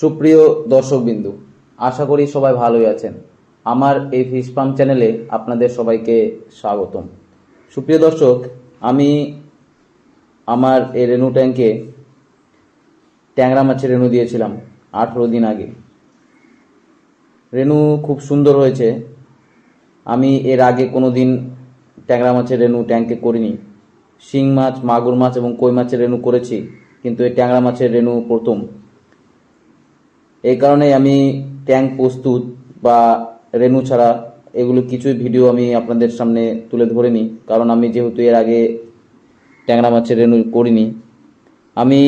সুপ্রিয় দর্শকবিন্দু, আশা করি সবাই ভালোই আছেন। আমার এই ফিশ ফার্ম চ্যানেলে আপনাদের সবাইকে স্বাগতম। সুপ্রিয় দর্শক, আমি আমার এই রেনু ট্যাঙ্কে ট্যাংরা মাছের রেনু দিয়েছিলাম আঠেরো দিন আগে। রেনু খুব সুন্দর হয়েছে। আমি এর আগে কোনো দিন ট্যাংরা মাছের রেনু ট্যাঙ্কে করিনি। শিং মাছ, মাগুর মাছ এবং কই মাছের রেনু করেছি, কিন্তু এই ট্যাংরা মাছের রেনু প্রথম। এই কারণে আমি ট্যাঙ্ক প্রস্তুত বা রেনু ছাড়া এগুলো কিছুই ভিডিও আমি আপনাদের সামনে তুলে ধরিনি, কারণ আমি যেহেতু এর আগে ট্যাংরা মাছের রেনু করিনি। আমি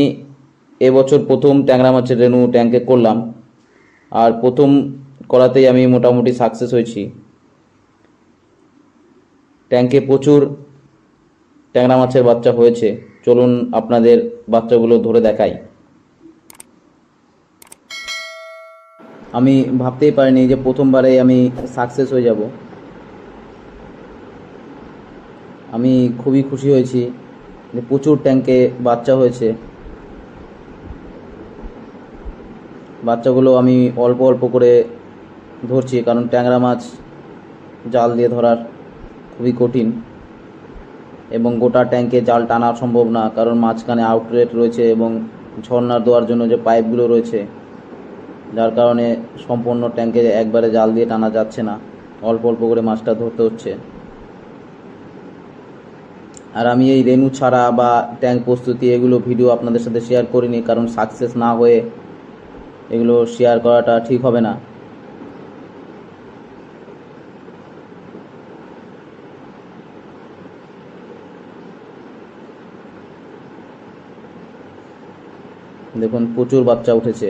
এবছর প্রথম ট্যাংরা মাছের রেনু ট্যাঙ্কে করলাম, আর প্রথম করাতেই আমি মোটামুটি সাকসেস হয়েছি। ট্যাঙ্কে প্রচুর ট্যাংরা মাছের বাচ্চা হয়েছে, চলুন আপনাদের বাচ্চাগুলো ধরে দেখাই। আমি ভাবতেই পারিনি যে প্রথমবারে আমি সাকসেস হয়ে যাব। আমি খুবই খুশি হয়েছি যে প্রচুর ট্যাঙ্কে বাচ্চা হয়েছে। বাচ্চাগুলো আমি অল্প অল্প করে ধরছি, কারণ ট্যাংরা মাছ জাল দিয়ে ধরার খুবই কঠিন এবং গোটা ট্যাঙ্কে জাল টানা সম্ভব না, কারণ মাঝখানে আউটলেট রয়েছে এবং ঝর্ণার দেওয়ার জন্য যে পাইপগুলো রয়েছে যার কারণে সম্পূর্ণ ট্যাঙ্কে একবারে জাল দিয়ে টানা যাচ্ছে না। অল্প অল্প করে মাছটা ধরতে হচ্ছে। আর আমি এই রেনু ছাড়া বা ট্যাঙ্ক প্রস্তুতি এগুলো ভিডিও আপনাদের সাথে শেয়ার করিনি, কারণ সাকসেস না হয়ে এগুলো শেয়ার করাটা ঠিক হবে না। দেখুন, প্রচুর বাচ্চা উঠেছে।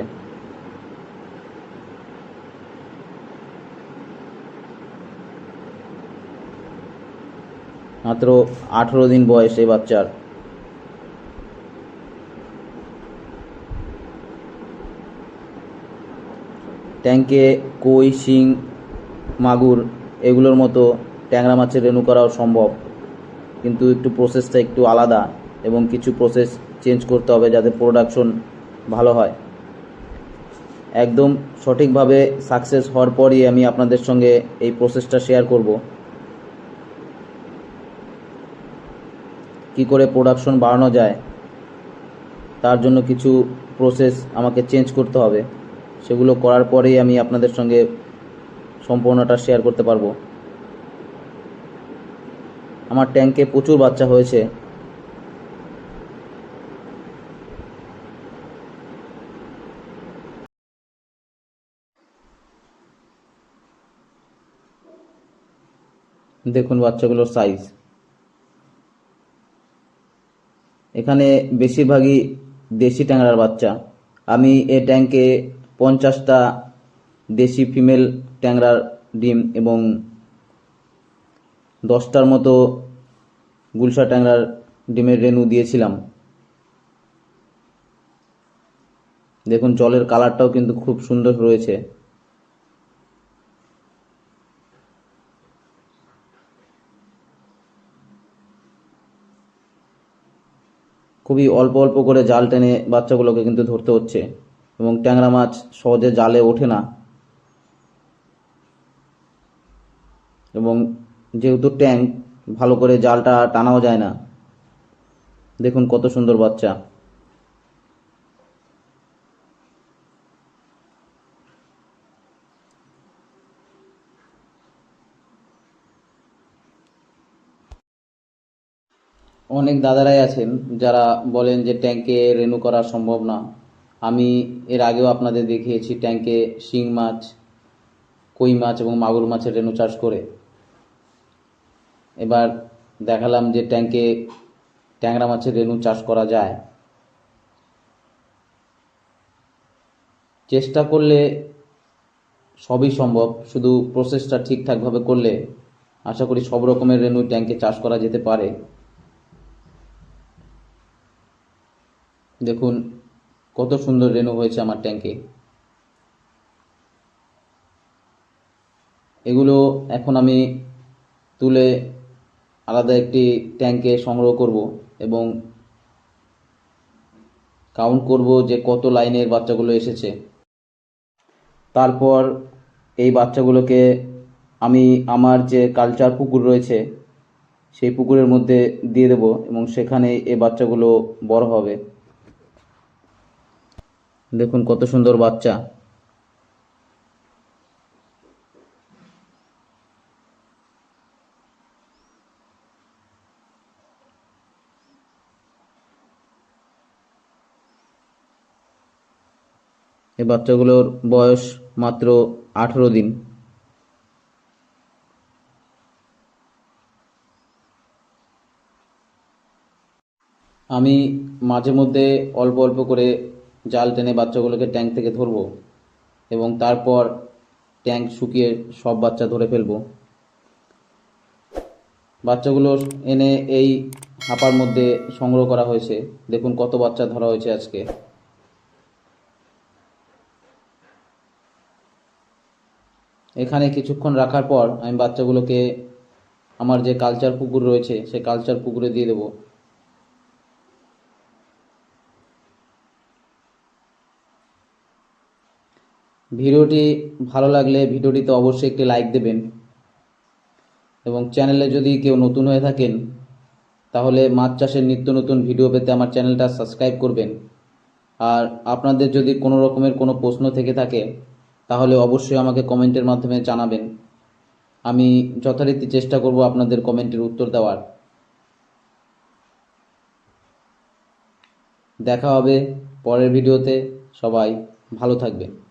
মাত্র আঠেরো দিন বয়স এই বাচ্চার। ট্যাঙ্কে কই, শিং, মাগুর এগুলোর মতো ট্যাংরা মাছের রেনু করাও সম্ভব। কিন্তু একটু প্রসেসটা একটু আলাদা এবং কিছু প্রসেস চেঞ্জ করতে হবে যাতে প্রোডাকশন ভালো হয়। একদম সঠিকভাবে সাকসেস হওয়ার পরই আমি আপনাদের সঙ্গে এই প্রসেসটা শেয়ার করব। কি করে প্রোডাকশন বাড়ানো যায়, তার জন্য কিছু প্রসেস আমাকে চেঞ্জ করতে হবে, সেগুলো করার পরেই আমি আপনাদের সঙ্গে সম্পূর্ণটা শেয়ার করতে পারব। আমার ট্যাঙ্কে প্রচুর বাচ্চা হয়েছে। দেখুন বাচ্চাগুলোর সাইজ এখানে বেশিরভাগই দেশি ট্যাংরার বাচ্চা। আমি এ ট্যাঙ্কে পঞ্চাশটা দেশি ফিমেল ট্যাংরার ডিম এবং দশটার মতো গুলশা ট্যাংরার ডিমের রেনু দিয়েছিলাম। দেখুন, জলের কালারটাও কিন্তু খুব সুন্দর রয়েছে। খুবই অল্প অল্প করে জাল টেনে বাচ্চাগুলোকে কিন্তু ধরতে হচ্ছে। এবং ট্যাংরা মাছ সহজে জালে ওঠে না। এবং যেহেতু ট্যাঙ্ক ভালো করে জালটা টানাও যায় না। দেখুন কত সুন্দর বাচ্চা। অনেক দাদারাই আছেন যারা বলেন যে ট্যাঙ্কে রেনু করা সম্ভব না। আমি এর আগেও আপনাদের দেখিয়েছি ট্যাঙ্কে শিং মাছ, কই মাছ এবং মাগুর মাছের রেনু চাষ করে। এবার দেখালাম যে ট্যাঙ্কে ট্যাংরা মাছের রেনু চাষ করা যায়। চেষ্টা করলে সবই সম্ভব, শুধু প্রসেসটা ঠিকঠাকভাবে করলে আশা করি সব রকমের রেনু ট্যাঙ্কে চাষ করা যেতে পারে। দেখুন, কত সুন্দর রেনু হয়েছে আমার ট্যাঙ্কে এগুলো এখন আমি তুলে আলাদা একটি ট্যাঙ্কে সংগ্রহ করব এবং কাউন্ট করব যে কত লাইনের বাচ্চাগুলো এসেছে। তারপর এই বাচ্চাগুলোকে আমি আমার যে কালচার পুকুর রয়েছে, সেই পুকুরের মধ্যে দিয়ে দেবো এবং সেখানে এই বাচ্চাগুলো বড় হবে। দেখুন কত সুন্দর বাচ্চা। এই বাচ্চাগুলোর বয়স মাত্র আঠেরো দিন। আমি মাঝে মধ্যে অল্প অল্প করে জাল টেনে বাচ্চাগুলোকে ট্যাঙ্ক থেকে ধরবো এবং তারপর ট্যাঙ্ক শুকিয়ে সব বাচ্চা ধরে ফেলব। বাচ্চাগুলো এনে এই হাঁপার মধ্যে সংগ্রহ করা হয়েছে। দেখুন কত বাচ্চা ধরা হয়েছে আজকে। এখানে কিছুক্ষণ রাখার পর আমি বাচ্চাগুলোকে আমার যে কালচার পুকুর রয়েছে, সেই কালচার পুকুরে দিয়ে দেবো। ভিডিওটি ভালো লাগলে ভিডিওটিতে অবশ্যই একটি লাইক দেবেন। এবং চ্যানেলে যদি কেউ নতুন হয়ে থাকেন, তাহলে মাছ চাষের নিত্য নতুন ভিডিও পেতে আমার চ্যানেলটা সাবস্ক্রাইব করবেন। আর আপনাদের যদি কোনো রকমের কোনো প্রশ্ন থেকে থাকে, তাহলে অবশ্যই আমাকে কমেন্টের মাধ্যমে জানাবেন। আমি যথারীতি চেষ্টা করব আপনাদের কমেন্টের উত্তর দেওয়ার। দেখা হবে পরের ভিডিওতে। সবাই ভালো থাকবেন।